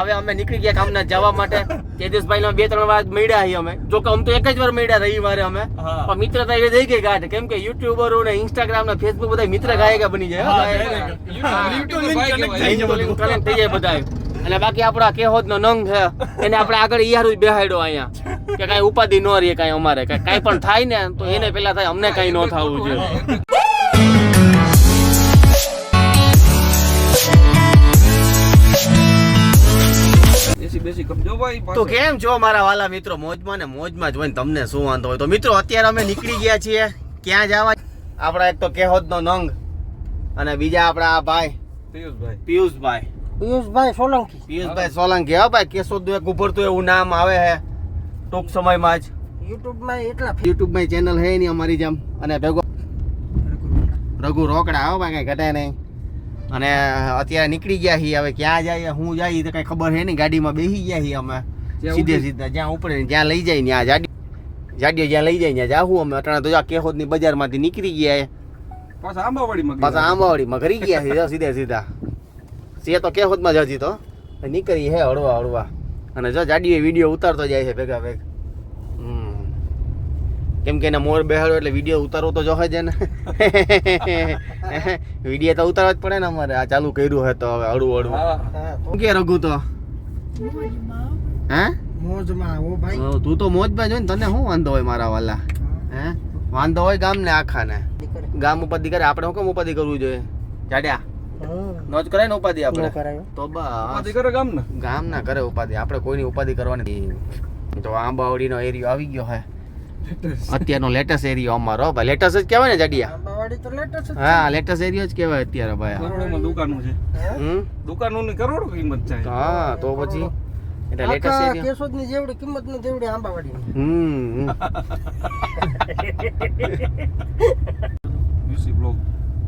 હવે અમે નીકળી ગયા કામના જવા માટે. તેજસભાઈ બે ત્રણ વાર મળ્યા છીએ અમે. જો કે આમ તો એક જ વાર મળ્યા રવિવારે અમે. પણ મિત્રતા એ થઈ ગઈ ગાઢ. કેમ કે યુટ્યુબરો ને ઇન્સ્ટાગ્રામ ને ફેસબુક બધા મિત્ર ગાયકા બની જાય. connect થઈ જાય બધા અને બાકી આપણા કેહોદ નો નંગ છે. એને આપણે આગળ ઈયારું જ બેહાડ્યો અહીંયા. કે કઈ ઉપાધિ ન રહે કઈ અમારે. કઈ કાંઈ પણ થાય ને તો એને પેલા થાય અમને કઈ ન થવું જોઈએ. બેસી બેસી કપજો ભાઈ તો કેમ છો મારા વાલા મિત્રો? મોજમાં ને મોજમાં જ હોય ને તમને શું વાંધો હોય? તો મિત્રો અત્યારે અમે નીકળી ગયા છીએ. ક્યાં જવા? આપણા એક તો કેહોદ નો નંગ અને બીજા આપણા આ ભાઈ પિયુષભાઈ. પિયુષભાઈ. પિયુષભાઈ સોલંકી. પિયુષભાઈ સોલંકી. હા ભાઈ કેશોદ એક ઉભરતું એવું નામ આવે છે. ટૂંક સમયમાં જ. યુટ્યુબમાં એટલા યુટ્યુબમાં ચેનલ હે નહીં અમારી જેમ. અને ભેગો રઘુ રોકડા હો ભાઈ કઈ ઘટે નહીં. અને અત્યારે નીકળી ગયા છીએ હવે ક્યાં જાય હું જાય તો કઈ ખબર હે નહીં ગાડીમાં બેસી ગયા છીએ અમે સીધે સીધા જ્યાં ઉપડે જ્યાં લઈ જાય ત્યાં જાડી જાડીઓ જ્યાં લઈ જાય ત્યાં જાહું અમે અટાણે તો ની કેહોદની બજારમાંથી નીકળી ગયા. પાછા આંબાવાડીમાં પાછા. આંબાવાડીમાં ઘરી ગયા છે સીધે સીધા સે તો કેહોદમાં જ હજી તો નીકળી હે હળવા હળવા અને જો જાડીએ વીડિયો ઉતારતો જાય છે ભેગા ભેગ. કેમ કે એને મોર બેહાડો એટલે વીડિયો ઉતારવો તો જોહે જ ને વીડિયો તો ઉતારવા જ પડે ને અમારે. આ ચાલુ કર્યું હે તો હવે અડું હા હા. શું કે રઘુ તો? હે? મોજમાં ઓ ભાઈ. તું તો મોજમાં જોઈ ને તને શું વાંધો હોય મારા વાલા? હે? વાંધો હોય ગામને આખાને. ને ગામ ઉપાધિ કરે આપણે શું કેમ ઉપાધિ કરવું જોઈએ? જાડ્યા. નોજ નો જ કરાય ને ઉપાધિ આપણે? તો તો ઉપાધિ કરે ગામ ને ગામ ના કરે ઉપાધિ. આપણે કોઈની ઉપાધિ કરવાની. તો આંબાવડીનો એરિયો આવી ગયો હે. અત્યારનો લેટેસ્ટ એરિયો અમારો. ભાઈ લેટેસ્ટ જ કહેવાય ને જાડિયા? આંબાવાડી તો લેટેસ્ટ જ છે. હા લેટેસ્ટ એરિયો જ કહેવાય અત્યારે ભાઈ. કરોડોમાં દુકાનો છે. દુકાનોની કરોડો કિંમત છે. હા તો પછી? એટલે લેટેસ્ટ એરિયો? કેશોદની જેવડી કિંમત ને તેવડી આંબાવાડીની. હમ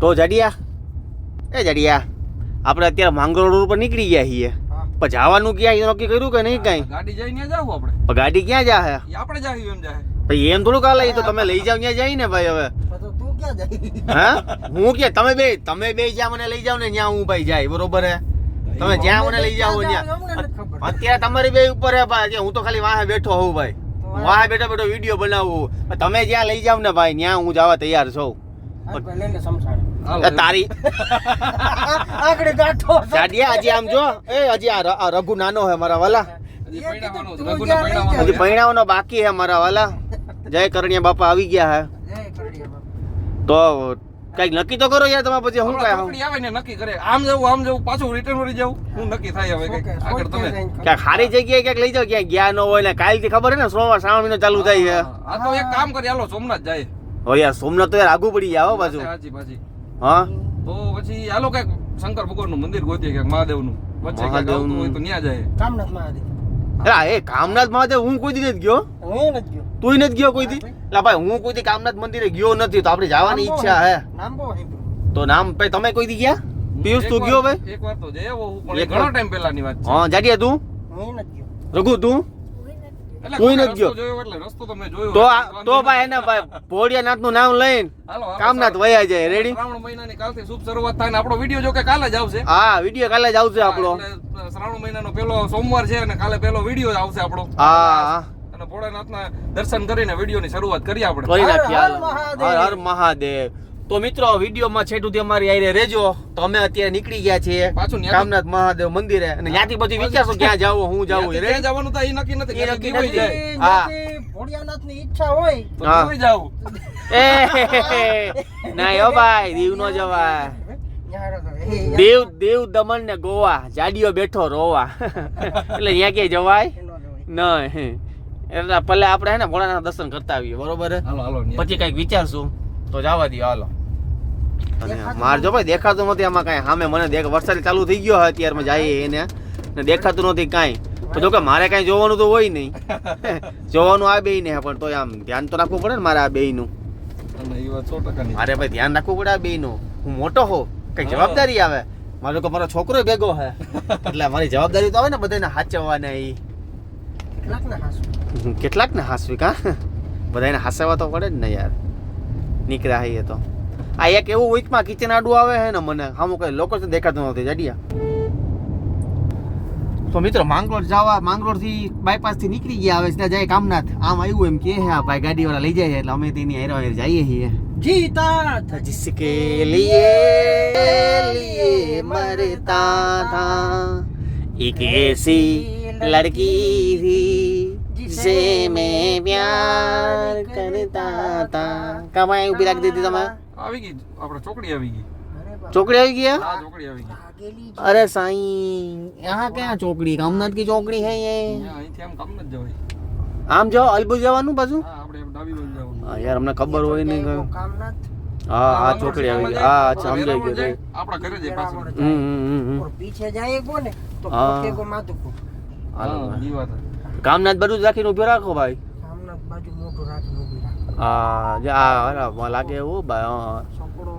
તો જાડિયા? એ જાડિયા આપણે અત્યારે માંગરોળ રોડ ઉપર નીકળી ગયા છીએ. પણ જવાનું ક્યાં નક્કી કર્યું કે નહીં કઈ? ગાડી જઈને જાવ આપણે. ગાડી ક્યાં જા આપણે જાહી એમ જાહે. ભાઈ એમ થોડું કાલે તો તમે લઈ જાવ ત્યાં જાય ને ભાઈ હવે. તો તું ક્યાં જાય? હા? હું કે તમે બે તમે બે જ્યાં મને લઈ જાવ ને ત્યાં હું ભાઈ જાય બરોબર હે? તમે જ્યાં મને લઈ જાવ ત્યાં. અત્યારે તમારી બે ઉપર હે ભાઈ હું તો ખાલી વાહે બેઠો હોઉં ભાઈ. વાહે. બેઠો બેઠો વીડિયો બનાવું. તમે જ્યાં લઈ જાવ ને ભાઈ ત્યાં હું જવા તૈયાર છું. તારી. આગળ ગાંઠો. આમ જો. એ હજી આ રઘુ નાનો હે મારા વાલા. હજી. પૈણાવાનો બાકી હે મારા વાલા. જય કરણિયા બાપા આવી ગયા હે. જય કરડિયા બાપા. તો કંઈક નક્કી તો કરો યાર તમારે પછી હું કઈ આવે ને નક્કી કરે. આમ જવું આમ જવું પાછું રિટર્ન વળી જવું હું નક્કી થાય હવે કંઈક. આગળ તમે. ક્યાંક સારી જગ્યાએ ક્યાંક લઈ જાવ ક્યાંક ગયા ન હોય ને કાલથી ખબર હે ને સોમવાર શ્રાવણ મહિનો ચાલુ થાય છે. આ તો એક કામ કરી હાલો સોમનાથ જાય. હો યાર સોમનાથ તો યાર આગુ પડી જાય હો પાછું. હાજી પાછી. હા? તો પછી હાલો કંઈક શંકર ભગવાનનું મંદિર ગોતીએ ક્યાંક મહાદેવનું વચ્ચે ક્યાંક આવતું હોય તો ત્યાં જાય. કામનાથ મહાદેવ. અલા એ કામનાથ મહાદેવ હું કોઈ દી નથી ગયો? હું નથી ગયો. તું નથી ગયો કોઈ દી? એટલે ભાઈ. હું કોઈ દી કામનાથ મંદિરે ગયો નથી તો આપણે જવાની ઈચ્છા હે. નામ બહુ તો નામ ભાઈ તમે કોઈ દી ગયા? પિયુષ તું ગયો ભાઈ? એક વાર તો જઈ આવો હું, પણ ઘણો ટાઈમ પહેલાની વાત છે. હા જાડિયા તું. હું નથી ગયો. રઘુ તું? કોઈ નથી ગયો? તો તો. ભાઈ એને ભાઈ ભોળિયાનાથનું નામ લઈને કામનાથ વયા જાય. રેડી શ્રાવણ મહિનાની કાલથી શુભ શરૂઆત થાય ને આપણો વીડિયો જો કે કાલે જ આવશે. હા વીડિયો કાલે જ આવશે આપણો. શ્રાવણ મહિના મહિનાનો પેલો સોમવાર છે અને કાલે પેલો વીડિયો આવશે આપણો. હા અને ભોળાનાથના દર્શન કરીને વિડીયોની શરૂઆત કરીએ આપણે. કરી હર નાખીએ હર મહાદેવ. તો મિત્રો વિડીયોમાં છેટું થી અમારી આઈ રેજો. તો અમે અત્યારે નીકળી ગયા છીએ પાછું રામનાથ મહાદેવ મંદિરે. અને ત્યાંથી પછી વિચારશું ક્યાં જાવું હું જાવું રે જવાનું તો એ નક્કી નથી એ નક્કી દીવાઈ નથી. જાય. હા. ભોળિયાનાથની ઈચ્છા હોય. તો એ ના ભાઈ દીવ નો જવાય. દેવ દીવ દીવ દમણ ને ગોવા. જાડીઓ બેઠો રોવા. એટલે ત્યાં ક્યાંય જવાય. નહીં. એટલે ભલે આપણે હે ને ભોળાનાથ દર્શન કરતા આવીએ બરોબર. પછી કંઈક વિચારશું. તો જવા દો હાલો. અને મારજો ભાઈ દેખાતું નથી આમાં કાંઈ. સામે મને દેખ વરસાદ ચાલુ થઈ ગયો હોય અત્યારમાં જઈએ એને. ને દેખાતું નથી કાંઈ. તો જો કે મારે કાંઈ જોવાનું તો હોય નહીં. જોવાનું આ બેય ને પણ તોય આમ ધ્યાન તો રાખવું પડે ને મારે આ બેયનું. મારે ભાઈ ધ્યાન રાખવું પડે આ બેયનું હું મોટો હો કઈ જવાબદારી આવે. મારો કે મારો છોકરો ભેગો હે. એટલે મારી જવાબદારી તો આવે ને બધાને હાચવવાના એ. કેટલાક ને હાસવી કા? બધાને હાસવા તો પડે જ ને યાર. નીકળ્યા હઈએ તો આ એક એવું વીકમાં કિચન આડું આવે છે ને મને આમ કઈ લોકો તો દેખાતું નથી જડિયા તો મિત્રો માંગરોળ જવા માંગરોળ થી બાયપાસ થી નીકળી ગયા હવે સીધા જાય કામનાથ આમ આવ્યું એમ કે હે આ ભાઈ ગાડી વાળા લઈ જાય છે એટલે અમે તેની હેરો હેર જઈએ છીએ જીતા था जिसके लिए लिए मरता था एक ऐसी लड़की थी જે મેં પ્યાર કરતા તા કામ અહીં ઊભી રાખી દીધી તમે આવી ગઈ આપણે ચોકડી આવી ગઈ ચોકડી આવી ગયા હા ચોકડી આવી ગઈ અરે સાઈ યહાં ક્યાં ચોકડી કામનાથ કી ચોકડી હે યે આમ કામનાથ જાવ અલબુ જવાનું પાછું આપણે ડાબી બાજુ જવાનું હા યાર અમને ખબર હોય નહીં ગયો કામનાથ હા હા ચોકડી આવી ગઈ હા અચ્છા સમજાઈ ગયો આપણા ઘરે જાય પાછું હમ હમ હમ પીછે જાય કોને તો પોતે કો માથું કો હા દીવા કામનાથ બધું જ રાખીને ઊભો રાખો ભાઈ. સામના બાજુ મોટું રાખીને ઊભી રાખ. હા જે આ અરે લાગે એવું ભાઈ હા. છોકરો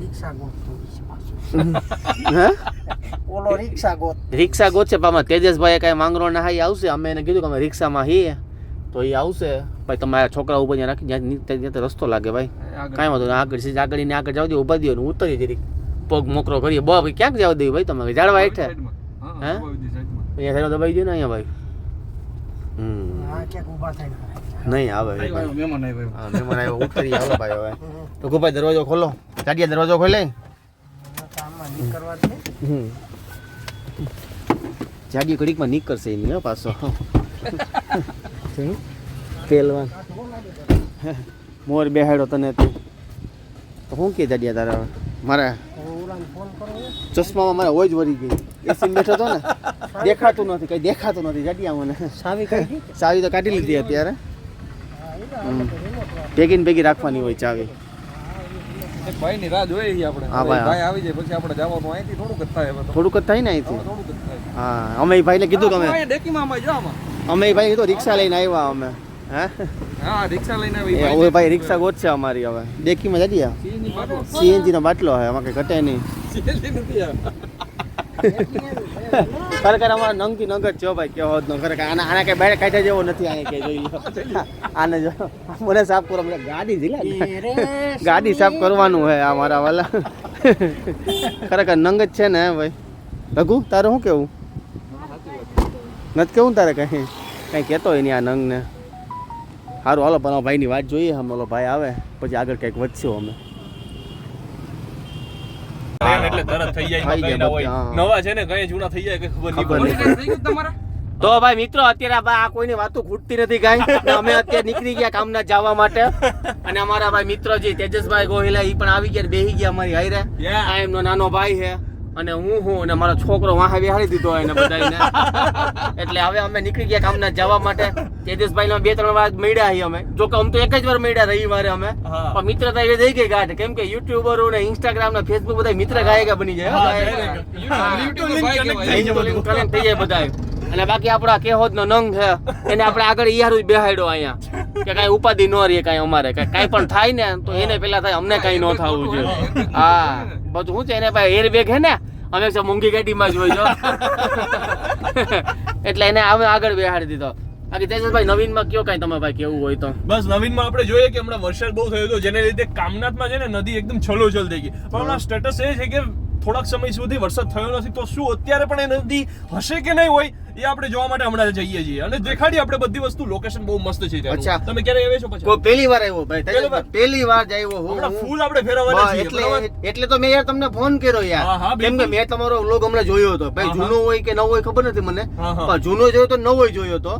રિક્ષા ગોતતો છે. હે? ઓલો રિક્ષા ગોત રિક્ષા ગોતશે પામાં તેજસભાઈ કઈ માંગરો ના હાઈ આવશે? અમે એને કીધું કે અમે રિક્ષામાં હી તો એ આવશે. ભાઈ તમારા છોકરા ઉપર ત્યાં રાખી જ્યાં ત્યાં ત્યાં રસ્તો લાગે ભાઈ. કાંઈ વાંધો નહીં આગળ સીધા આગળ ને આગળ જાવ દે ઊભા દો ને ઉતરી જરીક. પગ મોકરો કરીએ બહુ ભાઈ ક્યાંક જવા દે ભાઈ તમે? ઝાડવા હેઠે. હા, અહીંયા સાઈડ દબાઈ દે ને અહીંયા ભાઈ. નહીં આવે આવ્યો, આવ્યો, ભાઈ. મહેમાન આવ્યો. ઉતરી આવે ભાઈ હવે. તો ગોપાઈ દરવાજો ખોલો. ચાડિયા દરવાજો ખોલે કામમાં હમ. જાડિયો ઘડીકમાં નીકળશે એની હો પાછો? પહેલવાન મોર બેહાડો તને તું. શું કે જાડિયા તારા? મારા. ચશ્મામાં મારા હોય જ વળી ગઈ. એસી બેઠો હતો ને દેખાતું નથી કઈ દેખાતું નથી જાડિયા મને. સાવી? ચાવી તો કાઢી લીધી અત્યારે. તો. ભેગી ને ભેગી રાખવાની હોય ચાવી. ભાઈ ની રાહ જોઈએ આપણે. હા, ભાઈ, ભાઈ આવી જાય પછી આપણે જવાનું અહીંથી થોડુંક જ થાય હવે તો. થોડુંક જ થાય ને અહીંથી? થોડુંક જ થાય. હા અમે ભાઈને કીધું કે અમે અમે ભાઈ કીધું રિક્ષા લઈને આવ્યા અમે. હે? હા રિક્ષા લઈને આવી. એ હવે ભાઈ રિક્ષા ગોતશે અમારી હવે. ડેકીમાં જાડિયા સીએનજી. નો બાટલો. હે આમાં કઈ ઘટે નહીં. ખરેખર અમારા નંગથી નગર છો ભાઈ કેવો ન ખરેખર આના આના કઈ બેડ કાઢ્યા જેવો નથી આને કે જોઈ લો. આને જો મને સાફ કરો મને ગાડી જીલા ગાડી સાફ કરવાનું હે આ મારા વાલા. ખરેખર નંગ જ છે ને ભાઈ. રઘુ તારે શું કેવું? નથી કેવું તારે કઈ? કઈ કહેતો હોય નહીં આ નંગને. સારું હાલો પણ ભાઈની વાત જોઈએ અમે ઓલો ભાઈ આવે પછી આગળ કંઈક વધશું અમે. એટલે તરત થઈ જાય થઈ કઈ જાય ના બધે, હોય નવા છે ને કઈ જૂના થઈ જાય કે ખબર નહીં પડે. ઓલી કઈ થઈ ગયું તમારે? તો ભાઈ મિત્રો અત્યારે આ કોઈની વાતો ખૂટતી નથી કાંઈ. અમે અત્યારે નીકળી ગયા કામના જવા માટે. અને અમારા ભાઈ મિત્ર જે તેજસભાઈ ગોહિલા એ પણ આવી ગયા બેહી ગયા અમારી હાઈરે. આ એમનો નાનો ભાઈ છે. અને હું હું અને મારો છોકરો વાહે બેહાડી દીધો એને બધાને એટલે હવે અમે નીકળી ગયા કામના જવા માટે. તેજસભાઈ બે ત્રણ વાર મળ્યા છીએ અમે. જો કે આમ તો એક જ વાર મળ્યા રવિવારે અમે. હા. પણ મિત્રતા એ થઈ ગઈ ગાઢ કેમ કે યુટ્યુબરો ને ઇન્સ્ટાગ્રામ ને ફેસબુક બધા મિત્ર ગાયકા બની જાય કનેક્ટ થઈ જાય બધાય. અને બાકી આપણા કેહોદ નો નંગ છે. એને આપણે આગળ ઈયારું જ બેહાડ્યો અહીંયા. કે કઈ ઉપાધિ ન રહે કઈ અમારે. કઈ કાંઈ પણ થાય ને તો એને પેલા થાય. અમને કઈ ન થવું જોઈએ. હા. બધું શું છે? એને ભાઈ એર બેગ હે ને? અમે છે મોંઘી કેટીમાં જ હોય જો એટલે એને અમે આગળ બેહાડી દીધો. બાકી તેજસભાઈ નવીનમાં કયો કાંઈ તમે ભાઈ કેવું હોય તો? બસ નવીનમાં આપણે જોઈએ કે હમણાં વરસાદ બહુ થયો હતો જેને લીધે કામનાથમાં છે ને નદી એકદમ છલોછલ થઈ ગઈ. પણ હમણાં સ્ટેટસ એ છે કે થોડાક સમય સુધી વરસાદ થયો નથી તો શું અત્યારે પણ એ નદી હશે કે નહીં હોય એ આપણે જોવા માટે હમણાં જઈએ છીએ. અને દેખાડી આપણે બધી વસ્તુ લોકેશન બહુ મસ્ત છે અચ્છા. તમે ક્યારે આવ્યા છો પછી? પહેલી વાર આવ્યો ભાઈ? પહેલી વાર? આવ્યો હું. ફૂલ આપણે ફેરવવાના છીએ એટલે એટલે તો મેં યાર તમને ફોન કર્યો યાર. કેમ કે મેં તમારો વ્લોગ હમણાં જોયો હતો. ભાઈ. જૂનો હોય કે નવો હોય ખબર નથી મને. પણ જૂનો જોયો તો નવો જોયો હતો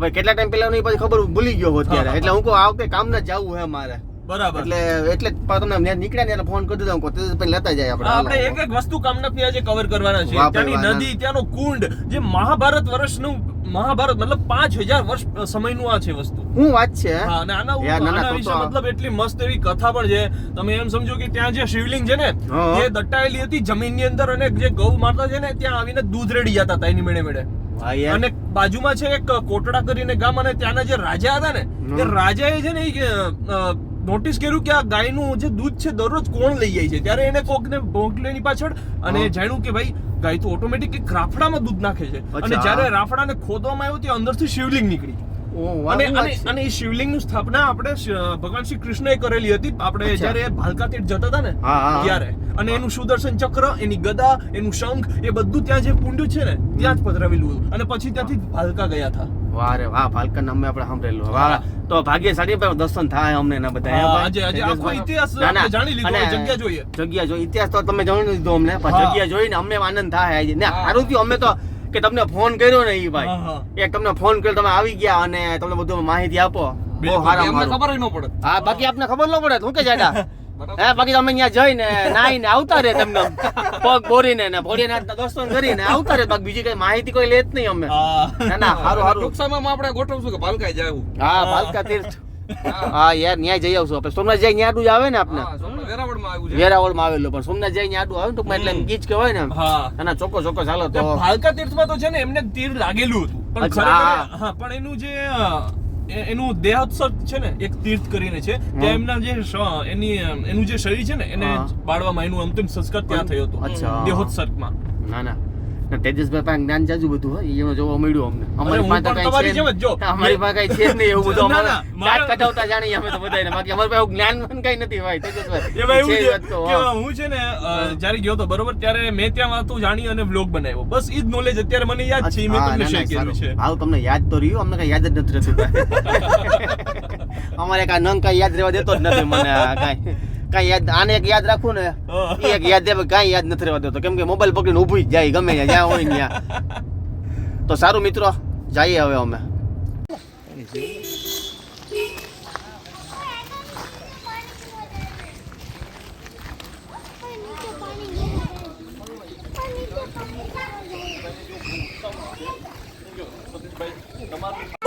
ભાઈ કેટલા ટાઈમ પહેલા પછી ખબર ભૂલી ગયો હા, એટલે હું. કહું આ વખતે કામ ના જવું હે મારે. બરાબર. એટલે એટલે તમને ત્યાં નીકળ્યા ને એટલે ફોન કરી દીધો કોતે કહું, લેતા જાય આપણે આપણે એક એક વસ્તુ કામનાથની આજે કવર કરવાના છે ત્યાંની નદી ત્યાંનો કુંડ જે મહાભારત વર્ષનું મહાભારત મતલબ પાંચ હજાર વર્ષ સમયનું આ છે વસ્તુ. હું વાત છે? હા અને આના વિશે મતલબ એટલી મસ્ત એવી કથા પણ છે. તમે એમ સમજો કે ત્યાં જે શિવલિંગ છે ને એ દટાયેલી હતી જમીનની અંદર અને જે ગૌ માતા છે ને ત્યાં આવીને દૂધ રેડી જતા હતા એની મેળે મેળે અને બાજુમાં છે એક કોટડા કરીને ગામ અને ત્યાંના જે રાજા હતા ને એ તે રાજાએ છે ને નોટિસ કર્યું કે આ ગાયનું જે દૂધ છે દરરોજ કોણ લઈ જાય છે? ત્યારે એને કોકને ભોંકલેની પાછળ અને જાણ્યું કે ભાઈ ગાય તો ઓટોમેટિક રાફડામાં દૂધ નાખે છે. અને. જ્યારે રાફડાને ખોદવામાં આવ્યો ત્યાં અંદરથી શિવલિંગ નીકળી. અને અને અને એ શિવલિંગની સ્થાપના આપણે ભગવાન શ્રી કૃષ્ણએ કરેલી હતી. આપણે જ્યારે ભાલકા તીર્થ જતા હતા ને. ત્યારે. અને એનું સુદર્શન ચક્ર એની ગદા એનું શંખ એ બધું ત્યાં જે પૂંડ્યું છે ને ત્યાં જ પધરાવેલું હતું. અને પછી ત્યાંથી ભાલકા ગયા હતા. વાહ રે વાહ ભાલકા અમે આપણે સાંભળેલું. વાહ. તો ભાગ્યશાળી પણ દર્શન થાય અમને એના બધા? આજે- આજે આખો ઇતિહાસ ના, ના. જાણી લીધો, જગ્યા જોઈએ. જગ્યા જોઈએ. ઇતિહાસ તો તમે જાણી લીધો અમને પણ જગ્યા જોઈને અમને આનંદ થાય આજે. ને આરુતિ સારું થયું અમે તો કે તમને ફોન કર્યો ને ઈ ભાઈ. એક તમને ફોન કર્યો તમે આવી ગયા અને તમને બધું માહિતી આપો. બહુ ખબર ન પડે. હા બાકી આપને ખબર ન પડે હું કે જાડા? હે બાકી તમે અહીંયા જઈને નાઈને આવતા રે તમને પગ બોરીને ને ભોળીને દર્શન કરીને આવતા રે બાકી બીજી કઈ માહિતી કોઈ લેત નહીં અમે. ના ના સારું સારું ટૂંક સમયમાં આપણે ગોઠવશું કે ભાલકા જાવું હા ભાલકા તીર્થ. હા. યાર ન્યાય જઈ આવશું આપણે. સોમનાથ જઈ ન્યાડું જ આવે ને આપણે વેરાવળ વેરાવળમાં આવેલું પણ સોમનાથ જઈ ન્યાડું આવે ને ટૂંકમાં એટલે ગીચ કહેવાય ને અને ચોક્કસ ચોક્કસ ચાલો તો. ભાલકા તીર્થમાં તો છે ને એમને તીર લાગેલું હતું પણ એનું જે એનું દેહોત્સવ છે ને એક તીર્થ કરીને છે ત્યાં એમના જે એની એનું જે શરીર છે ને એને. બાળવામાં એનું અંતિમ સંસ્કાર ત્યાં થયો હતો. દેહોત્સર્ગમાં. ના ના, તેજસભાઈ પાસે જ્ઞાન જાજુ બધું હોય એમાં જોવા મળ્યું અમને. અમારી પાસે કાંઈ છે. અમારી પાસે કઈ છે જ નહીં એવું બધું અમારે દાંત કઢાવતા જાણીએ અમે તો બધાને બાકી અમારી પાસે જ્ઞાન પણ કઈ નથી ભાઈ તેજસભાઈ હા. છે ને જ્યારે ગયો તો બરોબર ત્યારે મેં ત્યાં વાતું જાણી અને વ્લોગ બનાવ્યો. બસ ઈ જ નોલેજ અત્યારે મને યાદ છે મેં તમને શેર કર્યું છે. હાલ તમને યાદ તો રહ્યું અમને કઈ યાદ જ નથી રહેતું. અમારે કઈ નંગ કઈ યાદ રહેવા દેતો જ નથી મને કાંઈ. કાંઈ યાદ આને એક યાદ રાખું ને એ એક યાદ દે કઈ યાદ નથી રહેવા દેતો. કેમ કે મોબાઈલ પકડીને ઊભી જાય ગમે ત્યાં જ્યાં હોય ત્યાં. તો સારું મિત્રો જઈએ હવે અમે. તમારું